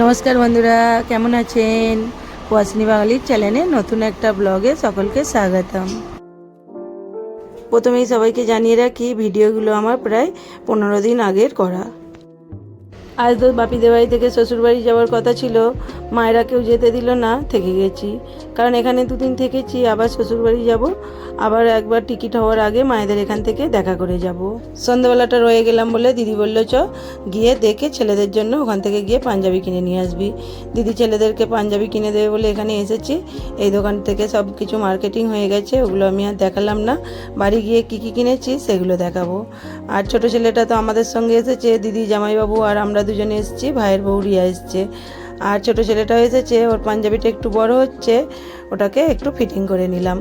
নমস্কার বন্ধুরা, কেমন আছেন? ওয়াসনি বাঙালির চ্যানেলে নতুন একটা ব্লগে সকলকে স্বাগতম। প্রথমেই সবাইকে জানিয়ে রাখি ভিডিওগুলো আমার প্রায় পনেরো দিন আগের করা। আজ তো বাপিদের বাড়ি থেকে শ্বশুরবাড়ি যাওয়ার কথা ছিল মায়েরা কেউ যেতে দিল না, থেকে গেছি। কারণ এখানে দুদিন থেকেছি, আবার শ্বশুরবাড়ি যাব, আবার একবার টিকিট হওয়ার আগে মায়েদের এখান থেকে দেখা করে যাব। সন্ধ্যাবেলাটা রয়ে গেলাম বলে দিদি বলল, চ, গিয়ে দেখে ছেলেদের জন্য ওখান থেকে গিয়ে পাঞ্জাবি কিনে নিয়ে আসবি। দিদি ছেলেদেরকে পাঞ্জাবি কিনে দেবে বলে এখানে এসেছি। এই দোকান থেকে সব কিছু মার্কেটিং হয়ে গেছে, ওগুলো আমি আর দেখালাম না। বাড়ি গিয়ে কী কী কিনেছি সেগুলো দেখাবো। আর ছোট ছেলেটা তো আমাদের সঙ্গে এসেছে, দিদি, জামাইবাবু আর আমরা দুজনে এসেছি ভাইয়ের বউ রিয়া এসছে। আর ছোট ছেলেটাও এসেছে ওর পাঞ্জাবিটা একটু বড় হচ্ছে ওটাকে একটু ফিটিং করে নিলাম।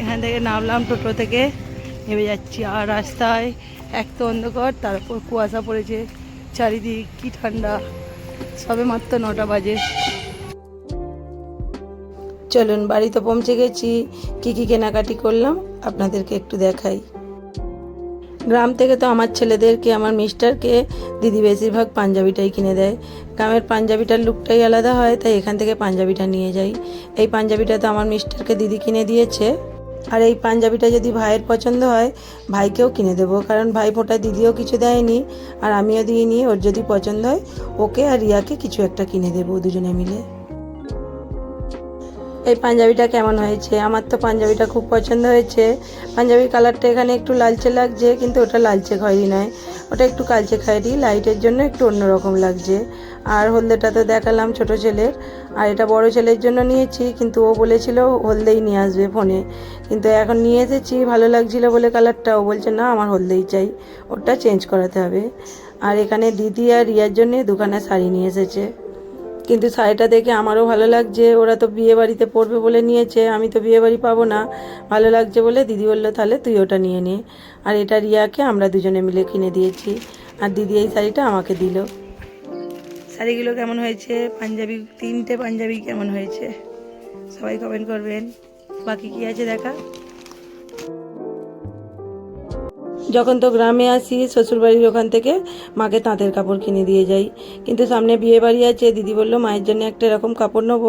এখান থেকে নামলাম টোটো থেকে নেমে যাচ্ছি আর রাস্তায় এক তো অন্ধকার তারপর কুয়াশা পড়েছে চারিদিক কি ঠান্ডা সবে মাত্র নটা বাজে। চলুন বাড়িতে পৌঁছে গেছি কি কি কেনাকাটি করলাম আপনাদেরকে একটু দেখাই। গ্রাম থেকে তো আমার ছেলেদেরকে, আমার মিস্টারকে দিদি বেশিরভাগ পাঞ্জাবিটাই কিনে দেয়। গ্রামের পাঞ্জাবিটার লুকটাই আলাদা হয়, তাই এখান থেকে পাঞ্জাবিটা নিয়ে যাই। এই পাঞ্জাবিটা তো আমার মিস্টারকে দিদি কিনে দিয়েছে। আর এই পাঞ্জাবিটা যদি ভাইয়ের পছন্দ হয়, ভাইকেও কিনে দেবো। কারণ ভাই ফোটা দিদিও কিছু দেয়নি, আর আমিও দিইনি, ওর যদি পছন্দ হয়, ওকে আর রিয়াকে কিছু একটা কিনে দেবো দুজনে মিলে। এই পাঞ্জাবিটা কেমন হয়েছে? আমার তো পাঞ্জাবিটা খুব পছন্দ হয়েছে। পাঞ্জাবির কালারটা এখানে একটু লালচে লাগছে, কিন্তু ওটা লালচে খয়েরি নয় ওটা একটু কালচে খয়েরি লাইটের জন্য একটু অন্যরকম লাগছে। আর হলদেটা তো দেখালাম ছোট ছেলের। আর এটা বড় ছেলের জন্য নিয়েছি, কিন্তু ও বলেছিল হলদেই নিয়ে আসবে ফোনে। কিন্তু এখন নিয়ে এসেছি, ভালো লাগছিল বলে কালারটা। ও বলছে, না, আমার হলদেই চাই। ওটা চেঞ্জ করাতে হবে। আর এখানে দিদি আর রিয়ার জন্যে দোকানে শাড়ি নিয়ে এসেছে। কিন্তু শাড়িটা দেখে আমারও ভালো লাগছে। ওরা তো বিয়ে বাড়িতে পরবে বলে নিয়েছে, আমি তো বিয়ে বাড়ি পাবো না। ভালো লাগছে বলে দিদি বলল, তাহলে তুই ওটা নিয়ে নে। আর এটা রিয়াকে আমরা দুজনে মিলে কিনে দিয়েছি। আর দিদি এই শাড়িটা আমাকে দিল। শাড়িগুলো কেমন হয়েছে? পাঞ্জাবি, তিনটে পাঞ্জাবি কেমন হয়েছে? সবাই কমেন্ট করবেন। বাকি কি আছে দেখা? যখন তো গ্রামে আসি, শ্বশুরবাড়ির ওখান থেকে মাকে তাঁতের কাপড় কিনে দিয়ে যাই। কিন্তু সামনে বিয়ে বাড়ি আছে, দিদি বলল, মায়ের জন্য একটা এরকম কাপড় নেব।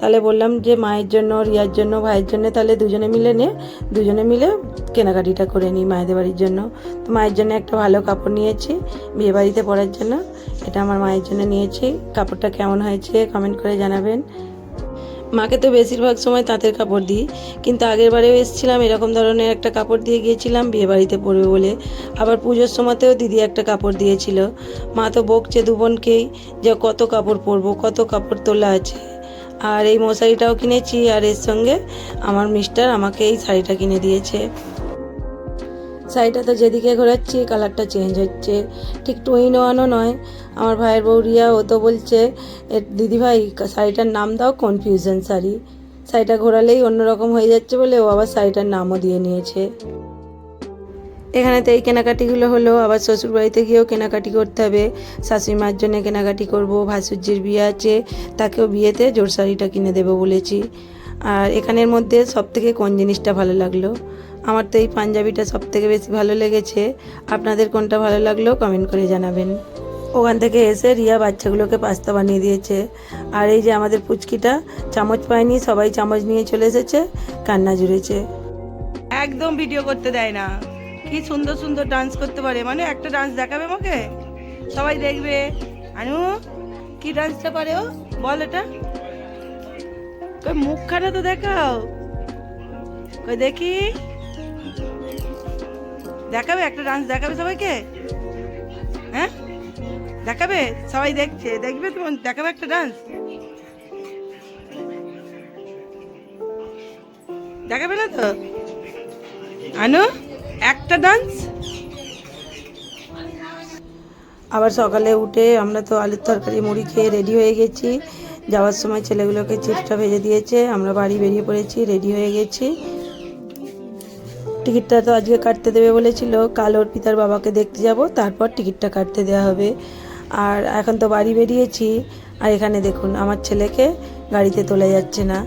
তাহলে বললাম যে, মায়ের জন্য, রিয়ার জন্য, ভাইয়ের জন্য, তাহলে দুজনে মিলে নে। দুজনে মিলে কেনাকাটিটা করে নিই মায়েদের বাড়ির জন্য। তো মায়ের জন্য একটা ভালো কাপড় নিয়েছি, বিয়ে বাড়িতে পরার জন্য। এটা আমার মায়ের জন্য নিয়েছি। কাপড়টা কেমন হয়েছে কমেন্ট করে জানাবেন। মাকে তো বেশিরভাগ সময় তাঁতের কাপড় দিই। কিন্তু আগের বারেও এসেছিলাম, এরকম ধরনের একটা কাপড় দিয়ে গিয়েছিলাম, বিয়ে বাড়িতে পরবে বলে। আবার পুজোর সময়তেও দিদি একটা কাপড় দিয়েছিল। মা তো বকছে দু বোনকেই যে কত কাপড় পরবো, কত কাপড় তোলা আছে। আর এই মশারিটাও কিনেছি আর এর সঙ্গে আমার মিস্টার আমাকে এই শাড়িটা কিনে দিয়েছে। শাড়িটা তো যেদিকে ঘোরাচ্ছি কালারটা চেঞ্জ হচ্ছে। ঠিক টুই নোয়ানো নয়। আমার ভাইয়ের বউ রিয়া, ও তো বলছে, এ দিদি ভাই শাড়িটার নাম দাও কনফিউশন শাড়ি। শাড়িটা ঘোরালেই অন্যরকম হয়ে যাচ্ছে বলে ও আবার শাড়িটার নামও দিয়ে নিয়েছে। এখানে তো এই কেনাকাটিগুলো হলো, আবার শ্বশুরবাড়িতে গিয়েও কেনাকাটি করতে হবে। শাশুড়ি মার জন্য কেনাকাটি করব, ভাসুর্জির বিয়ে আছে, তাকেও বিয়েতে জোর শাড়িটা কিনে দেবো বলেছি। আর এখানের মধ্যে সব থেকে কোন জিনিসটা ভালো লাগল? আমার তো এই পাঞ্জাবিটা সব থেকে বেশি ভালো লেগেছে। আপনাদের কোনটা ভালো লাগল কমেন্ট করে জানাবেন। ওখান থেকে এসে রিয়া বাচ্চাগুলোকে পাস্তা বানিয়ে দিয়েছে। আর এই যে আমাদের পুচকিটা, চামচ পায়নি, সবাই চামচ নিয়ে চলে এসেছে, কান্না জুড়েছে। একদম ভিডিও করতে দেয় না। কি সুন্দর সুন্দর ডান্স করতে পারে। মানে একটা ডান্স দেখাবে আমাকে? সবাই দেখবে। আনু, কি ডান্সটা পারে ও? বল এটা। মুখখানা তো দেখাও। দেখি। দেখাবে? একটা ডান্স দেখাবে সবাইকে? হ্যাঁ? দেখাবে? সবাই দেখছে। দেখবে তোমার দেখাবে একটা ডান্স দেখাবে না তো? আনু, একটা ডান্স আবার সকালে উঠে আমরা তো আলুর তরকারি, মুড়ি খেয়ে রেডি হয়ে গেছি। যাওয়ার সময় ছেলেগুলোকে চিপসটা ভেজে দিয়েছে। আমরা বাড়ি বেরিয়ে পড়েছি রেডি হয়ে গেছি। টিকিটটা তো আজকে কাটতে দেবে বলেছিল, কাল ওর পিতার বাবাকে দেখতে যাব, তারপর টিকিটটা কাটতে দেওয়া হবে। আর এখন তো বাড়ি বেরিয়েছি, আর এখানে দেখুন, আমার ছেলেকে গাড়িতে তোলা যাচ্ছে না।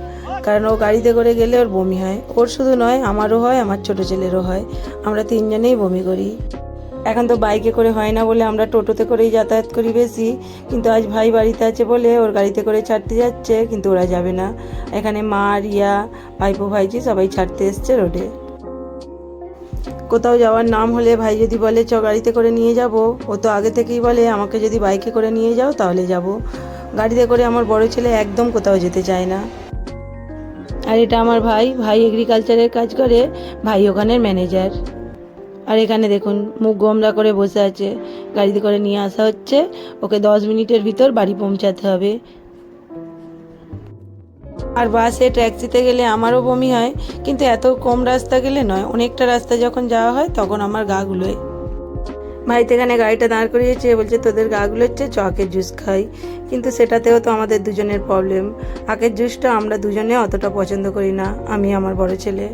কারণ ও গাড়িতে করে গেলে ওর বমি হয়। ওর শুধু নয়, আমারও হয়, আমার ছোট ছেলেরও হয়। আমরা তিনজনেই বমি করি। এখন তো বাইকে করে হয় না বলে আমরা টোটোতে করেই যাতায়াত করি বেশি। কিন্তু আজ ভাই বাড়িতে আছে বলে ওর গাড়িতে করে ছাড়তে যাচ্ছে, কিন্তু ওরা যাবে না। এখানে মা, রিয়া, ভাইপো, ভাইজি সবাই ছাড়তে এসছে রোডে। কোথাও যাওয়ার নাম হলে ভাই যদি বলে, চ, গাড়িতে করে নিয়ে যাব। ও তো আগে থেকেই বলে, আমাকে যদি বাইকে করে নিয়ে যাও, তাহলে যাব। গাড়িতে করে আমার বড় ছেলে একদম কোথাও যেতে চায় না। আর এটা আমার ভাই। ভাই এগ্রিকালচারের কাজ করে, ভাই ওখানের ম্যানেজার আর এখানে দেখুন, মুখ গোমরা করে বসে আছে। গাড়িতে করে নিয়ে আসা হচ্ছে। ওকে দশ মিনিটের ভিতর বাড়ি পৌঁছাতে হবে। আর বাসে, ট্যাক্সিতে গেলে আমারও বমি হয়, কিন্তু এত কম রাস্তা গেলে নয়। অনেকটা রাস্তা যখন যাওয়া হয়, তখন আমার গা গুলোয়। ভাইতে এখানে গাড়িটা দাঁড় করিয়েছে বলছে, তোদের গা হচ্ছে চ আখের জুস খাই। কিন্তু সেটাতেও তো আমাদের দুজনের প্রবলেম আখের জুসটা আমরা দুজনে অতটা পছন্দ করি না, আমি আমার বড় ছেলে।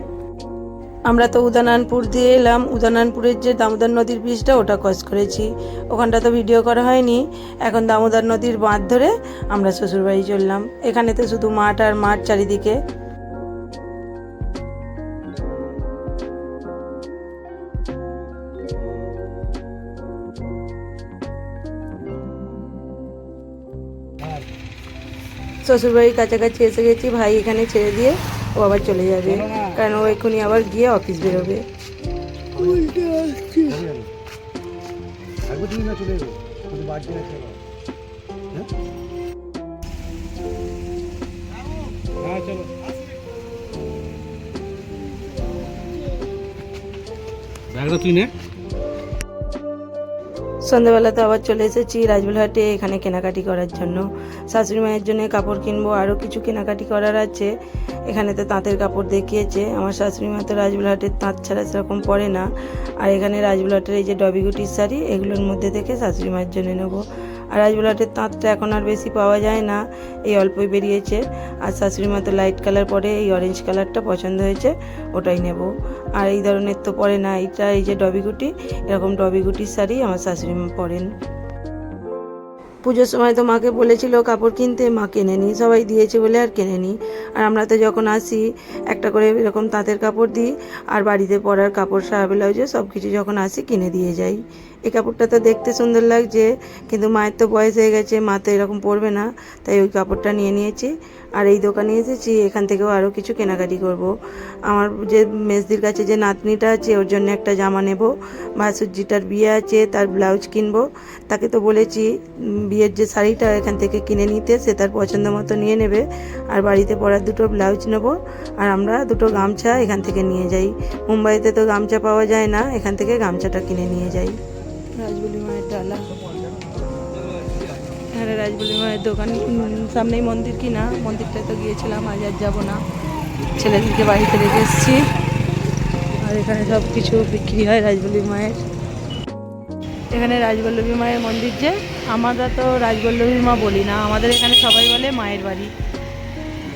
আমরা তো উদানানপুর দিয়ে এলাম। উদানানপুরের যে দামোদর নদীর ব্রিজটা ওটা ক্রস করেছি। ওখানটা তো ভিডিও করা হয়নি। এখন দামোদর নদীর বাঁধ ধরে আমরা শ্বশুরবাড়ি চললাম। এখানে তো শুধু মাঠ আর মাঠ চারিদিকে। শ্বশুরবাড়ির কাছাকাছি এসে গেছি, ভাই এখানে ছেড়ে দিয়ে ও আবার চলে যাবে। কারণ ও এখনই আবার গিয়ে অফিস বেরোবে? ব্যাগটা তুই না। সন্ধ্যাবেলাতে আবার চলে এসেছি রাজবেলহাটে এখানে কেনাকাটি করার জন্য। শাশুড়ি মায়ের জন্য কাপড় কিনবো, আরও কিছু কেনাকাটি করার আছে। এখানে তো তাঁতের কাপড় দেখিয়েছে। আমার শাশুড়ি মা তো রাজবেলহাটের তাঁত ছাড়া সেরকম পরে না। আর এখানে রাজবেলহাটের এই যে ডবিগুটির শাড়ি, এগুলোর মধ্যে থেকে শাশুড়ি মায়ের জন্য নেব। আর রাজবেলহাটের তাঁতটা এখন আর বেশি পাওয়া যায় না, এই অল্পই বেরিয়েছে। আর শাশুড়ি মা তো লাইট কালার পরে এই অরেঞ্জ কালারটা পছন্দ হয়েছে, ওটাই নেব। আর এই ধরনের তো পরে না এইটা এই যে ডবিগুটি এরকম ডবিগুটির শাড়ি আমার শাশুড়ি মা পরেন। পুজোর সময় তো মাকে বলেছিল, কাপড় কিনতে মা কেনে কেনেনি, সবাই দিয়েছে বলে আর কেনে কেনেনি। আর আমরা তো যখন আসি, একটা করে এরকম তাঁতের কাপড় দিই, আর বাড়িতে পরার কাপড় সারা ব্লাউজে সব কিছু যখন আসি, কিনে দিয়ে যাই। এই কাপড়টা তো দেখতে সুন্দর লাগছে, কিন্তু মায়ের তো বয়স হয়ে গেছে, মা তো এরকম পরবে না, তাই ওই কাপড়টা নিয়ে নিয়েছি। আর এই দোকানে এসেছি, এখান থেকেও আরও কিছু কেনাকাটি করব। আমার যে মেজদির কাছে যে নাতনিটা আছে, ওর জন্য একটা জামা নেব, ভাসুরজিটার বিয়ে আছে, তার ব্লাউজ কিনবো। তাকে তো বলেছি বিয়ের যে শাড়িটা এখান থেকে কিনে নিতে, সে তার পছন্দ মতো নিয়ে নেবে। আর বাড়িতে পরার দুটো ব্লাউজ নেব, আর আমরা দুটো গামছা এখান থেকে নিয়ে যাই। মুম্বাইতে তো গামছা পাওয়া যায় না, এখান থেকে গামছাটা কিনে নিয়ে যাই। রাজবলি মায়ের ডালা। এখানে রাজবলি মায়ের দোকান। সামনেই মন্দির কিনা মন্দিরটায় তো গিয়েছিলাম, আজ আর যাব না। ছেলেদেরকে বাড়িতে রেখে এসেছি। আর এখানে সব কিছু বিক্রি হয় রাজবলি মায়ের এখানে রাজবল্লভী মায়ের মন্দির যে, আমরা তো রাজবল্লভী মা বলি না। আমাদের এখানে সবাই বলে মায়ের বাড়ি।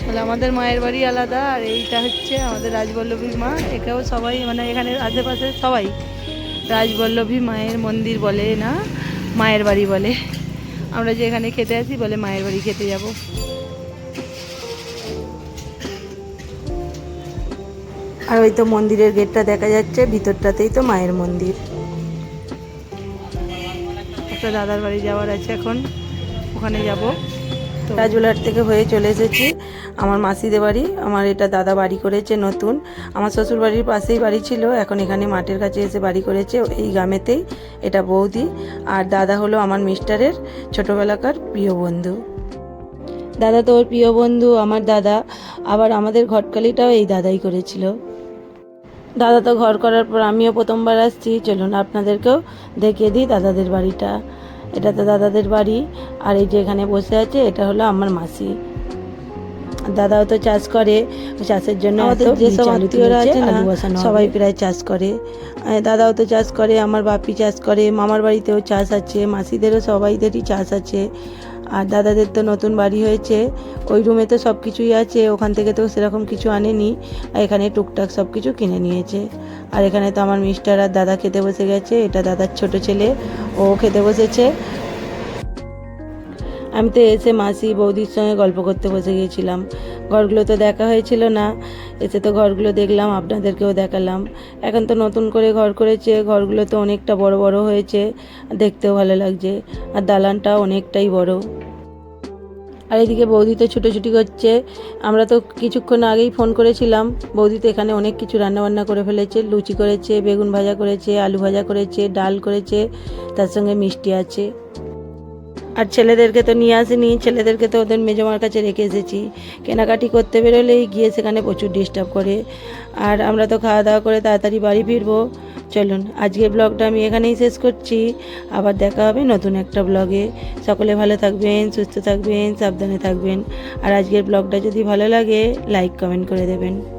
তাহলে আমাদের মায়ের বাড়ি আলাদা, আর এইটা হচ্ছে আমাদের রাজবল্লভী মা। একেও সবাই মানে এখানে আশেপাশে সবাই রাজবল্লভী মায়ের মন্দির বলে না, মায়ের বাড়ি বলে। আমরা যে এখানে খেতে আসি বলে মায়ের বাড়ি খেতে যাব। আর ওই তো মন্দিরের গেটটা দেখা যাচ্ছে, ভিতরটাতেই তো মায়ের মন্দির। একটা দাদার বাড়ি যাওয়ার আছে এখন, ওখানে যাব। রাজুলার থেকে হয়ে চলে এসেছি। আমার মাসিদের বাড়ি, আমার এটা দাদা বাড়ি করেছে নতুন। আমার শ্বশুর বাড়ির পাশেই বাড়ি ছিল, এখন এখানে মাঠের কাছে এসে বাড়ি করেছে এই গ্রামেতেই, এটা বৌদি। আর দাদা হলো আমার মিস্টারের ছোটোবেলাকার প্রিয় বন্ধু। দাদা তো ওর প্রিয় বন্ধু, আমার দাদা। আবার আমাদের ঘটকালিটাও এই দাদাই করেছিল। দাদা তো ঘর করার পর আমিও প্রথমবার আসছি। চলুন আপনাদেরকেও দেখিয়ে দিই দাদাদের বাড়িটা। এটা তো দাদাদের বাড়ি আর এই যে এখানে বসে আছে এটা হলো আমার মাসি। দাদাও তো চাষ করে চাষের জন্য যেসব আত্মীয়রা আছে না সবাই প্রায় চাষ করে। দাদাও তো চাষ করে আমার বাপি চাষ করে মামার বাড়িতেও চাষ আছে মাসিদেরও সবাইদেরই চাষ আছে। আর দাদাদের তো নতুন বাড়ি হয়েছে ওই রুমে তো সব কিছুই আছে ওখান থেকে তো সেরকম কিছু আনেনি আর এখানে টুকটাক সব কিছু কিনে নিয়েছে। আর এখানে তো আমার মিস্টার আর দাদা খেতে বসে গেছে, এটা দাদার ছোট ছেলে, ও খেতে বসেছে। আমি তো এসে মাসি বৌদির সঙ্গে গল্প করতে বসে গিয়েছিলাম। ঘরগুলো তো দেখা হয়েছিল না, এসে তো ঘরগুলো দেখলাম, আপনাদেরকেও দেখালাম। এখন তো নতুন করে ঘর করেছে, ঘরগুলো তো অনেকটা বড় বড় হয়েছে, দেখতেও ভালো লাগছে। আর দালানটা অনেকটাই বড়। আর এদিকে বৌদি তো ছুটোছুটি করছে। আমরা তো কিছুক্ষণ আগেই ফোন করেছিলাম। বৌদি তো এখানে অনেক কিছু রান্নাবান্না করে ফেলেছে। লুচি করেছে, বেগুন ভাজা করেছে, আলু ভাজা করেছে, ডাল করেছে, তার সঙ্গে মিষ্টি আছে। আর ছেলেদেরকে তো নিয়ে আসিনি। ছেলেদেরকে তো ওদের মেজমার কাছে রেখে এসেছি। কেনাকাটি করতে বেরোলেই গিয়ে সেখানে প্রচুর ডিস্টার্ব করে। আর আমরা তো খাওয়া দাওয়া করে তাড়াতাড়ি বাড়ি ফিরবো। চলুন আজকের ব্লগটা আমি এখানেই শেষ করছি। আবার দেখা হবে নতুন একটা ব্লগে সকলে ভালো থাকবেন, সুস্থ থাকবেন, সাবধানে থাকবেন। আর আজকের ব্লগটা যদি ভালো লাগে লাইক কমেন্ট করে দেবেন।